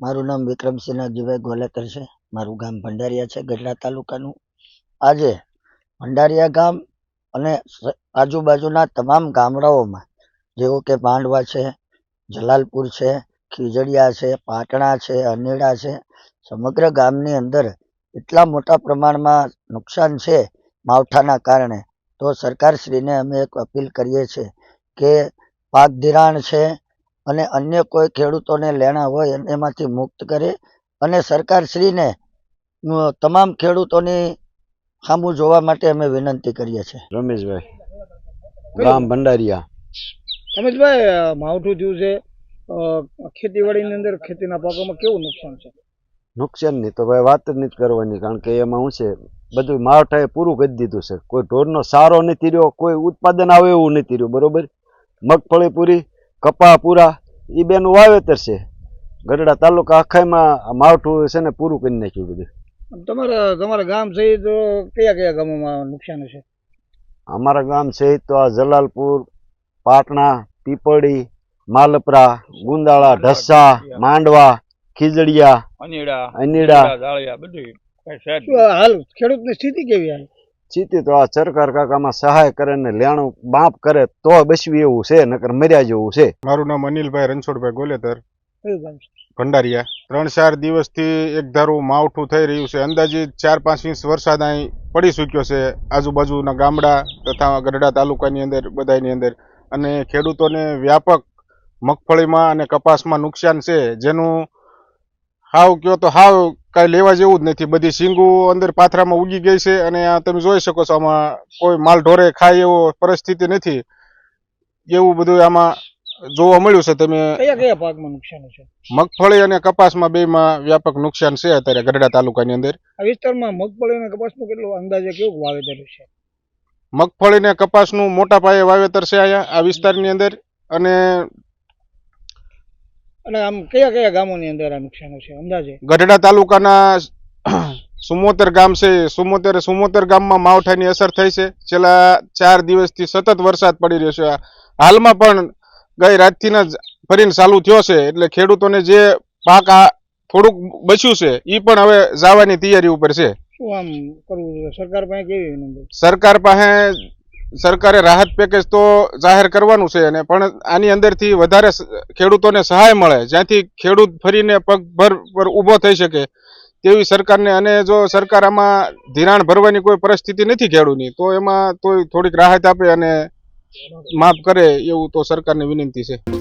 મારું નામ વિક્રમસિંહ નાગજીભાઈ ગોલેકર છે. મારું ગામ ભંડારિયા છે, ગઢડા તાલુકાનું. આજે ભંડારિયા ગામ અને આજુબાજુના તમામ ગામડાઓમાં, જેવો કે માંડવા છે, જલાલપુર છે, ખીજડીયા છે, પાટણા છે, અનેડા છે, સમગ્ર ગામની અંદર એટલા મોટા પ્રમાણમાં નુકસાન છે માવઠાના કારણે, તો સરકારશ્રીને અમે એક અપીલ કરીએ છીએ કે પાક ધિરાણ છે અને અન્ય કોઈ ખેડૂતોને લેણા હોય એમાંથી મુક્ત કરે અને સરકારશ્રીને તમામ ખેડૂતોની સામું જોવા માટે અમે વિનંતી કરીએ છીએ. રમેશભાઈ ગામ ભંડારિયા. રમેશભાઈ માવઠું થયું છે. ખેતીવાડીની અંદર ખેતીના પાકોમાં કેવું નુકસાન છે? નુકસાન નહીં તો ભાઈ વાત જ નથી કરવાની કારણ કે એમાં શું છે બધું માવઠાએ પૂરું કરી દીધું છે. કોઈ ઢોરનો સારો નથી રહ્યો કોઈ ઉત્પાદન આવે એવું નથી રહ્યું બરોબર? મગફળી પૂરી કપા પૂરા એ બેનું વાવેતર છે. ગઢડા તાલુકા આખાઈમાં માવઠું છે ને પૂરું કરી નાખ્યું બધું. તમારા તમારા ગામ સહિત કયા કયા ગામોમાં નુકસાન છે અમારા ગામ સહિત તો આ જલાલપુર પાટણા પીપળી માલપરા ગુંદાળા ઢસા માંડવા ખીજડીયા અનીડા અનીડા. હાલ ખેડૂતની સ્થિતિ કેવી હાલ? ચીતી તો આ સરકાર કાકામાં સહાય કરે ને લેણું બાપ કરે તો બસવી એવું છે નકર મર્યા જેવું છે. મારું નામ અનિલભાઈ રણછોડભાઈ ગોલેતર ભંડારિયા. ત્રણ ચાર દિવસથી એક ધારું માવઠું થઈ રહ્યું છે. અંદાજિત ચાર પાંચ ઇંચ વરસાદ અહીં પડી ચૂક્યો છે. આજુબાજુના ગામડા તથા ગઢડા તાલુકાની અંદર બધાની અંદર. અને ખેડૂતોને વ્યાપક મગફળીમાં અને કપાસમાં નુકસાન છે. જેનું હાવ કયો તો હાવ કાંઈ લેવા જેવું જ નથી. બધી શીંગુ અંદર પાથરામાં ઉગી ગઈ છે અને તમે જોઈ શકો છો આમાં કોઈ માલ ઢોરે ખાય એવો પરિસ્થિતિ નથી. એવું બધું આમાં જોવા મળ્યું છે. તમે કયા કયા પાકમાં નુકસાન છે? મગફળી અને કપાસમાં બેમાં વ્યાપક નુકસાન છે અત્યારે ગઢડા તાલુકાની અંદર. આ વિસ્તારમાં મગફળી અને કપાસનું કેટલું અંદાજે કેવું વાવેતર છે? મગફળી ને કપાસનું મોટા પાયે વાવેતર છે અહીંયા આ વિસ્તારની અંદર. અને અને આમ કયા કયા ગામોની અંદર આ નુકસાન છે? અંદાજે? ગઢડા તાલુકાના સુમોતેર ગામ છે. સુમોતેર સુમોતેર ગામમાં માવઠાની અસર થઈ છે. છેલ્લા ચાર દિવસથી સતત વરસાદ પડી રહ્યો છે. હાલમાં પણ ગઈ રાતથી જ ફરીને ચાલુ થયો છે. એટલે ખેડૂતોને જે પાક આ થોડુંક બચ્યું છે એ પણ હવે જવાની તૈયારી ઉપર છે. શું આમ કરવું સરકાર પાસે કેવી સરકાર પાસે સરકારે રાહત પેકેજ તો જાહેર કરવાનું છે અને પણ આની અંદરથી વધારે ખેડૂતોને સહાય મળે. જ્યાંથી ખેડૂત ફરીને પગભર પર ઊભો થઈ શકે તેવી સરકારને અને જો સરકાર આમાં ધિરાણ ભરવાની કોઈ પરિસ્થિતિ નથી ખેડૂતની, તો એમાં તો થોડીક રાહત આપે અને માફ કરે એવું તો સરકારને વિનંતી છે.